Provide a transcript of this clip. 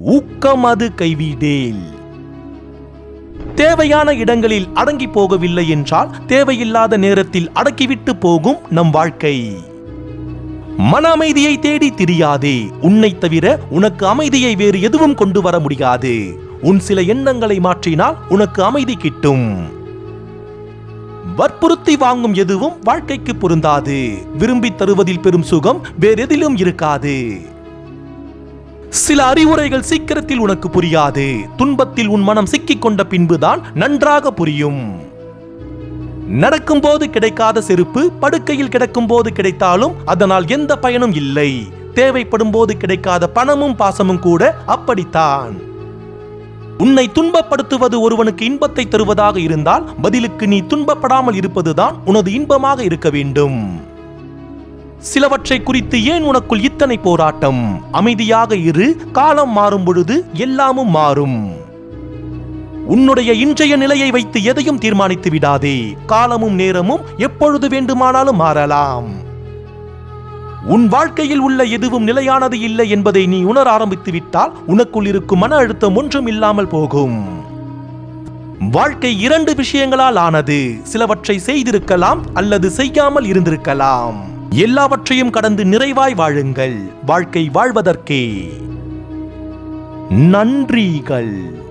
ஊக்கம் அது கைவிடேல். தேவையான இடங்களில் அடங்கி போகவில்லை என்றால் தேவையில்லாத நேரத்தில் அடக்கிவிட்டு போகும் நம் வாழ்க்கை. மன அமைதியை தேடி திரியாதே உன்னை தவிர உனக்கு அமைதியை வேறு எதுவும் கொண்டு வர முடியாது. உன் சில எண்ணங்களை மாற்றினால் உனக்கு அமைதி கிட்டும். வற்புறுத்தி வாங்கும் எதுவும் வாழ்க்கைக்கு பொருந்தாது. விரும்பி தருவதில் பெரும் சுகம் வேறெதிலும் இருக்காது. சில அறிவுரைகள் சீக்கிரத்தில் உனக்கு புரியாது. துன்பத்தில் உன் மனம் சிக்கிக் கொண்ட பின்புதான் நன்றாக புரியும். நடக்கும்போது கிடைக்காத செருப்பு படுக்கையில் கிடக்கும் போது கிடைத்தாலும் அதனால் எந்த பயனும் இல்லை. தேவைப்படும் போது கிடைக்காத பணமும் பாசமும் கூட அப்படித்தான். உன்னை துன்பப்படுத்துவது ஒருவனுக்கு இன்பத்தை தருவதாக இருந்தால் பதிலுக்கு நீ துன்பப்படாமல் இருப்பதுதான் உனது இன்பமாக இருக்க வேண்டும். சிலவற்றை குறித்து ஏன் உனக்குள் இத்தனை போராட்டம்? அமைதியாக இரு காலம் மாறும் பொழுது எல்லாமும் மாறும். உன்னுடைய இன்றைய நிலையை வைத்து எதையும் தீர்மானித்து விடாதே. காலமும் நேரமும் எப்பொழுது வேண்டுமானாலும் மாறலாம். உன் வாழ்க்கையில் உள்ள எதுவும் நிலையானது இல்லை என்பதை நீ உணர ஆரம்பித்து விட்டால் உனக்குள் இருக்கும் மன அழுத்தம் ஒன்றும் இல்லாமல் போகும். வாழ்க்கை இரண்டு விஷயங்களால் ஆனது. சிலவற்றை செய்திருக்கலாம் அல்லது செய்யாமல் இருந்திருக்கலாம். எல்லாவற்றையும் கடந்து நிறைவாய் வாழுங்கள். வாழ்க்கை வாழ்வதற்கே. நன்றிகள்.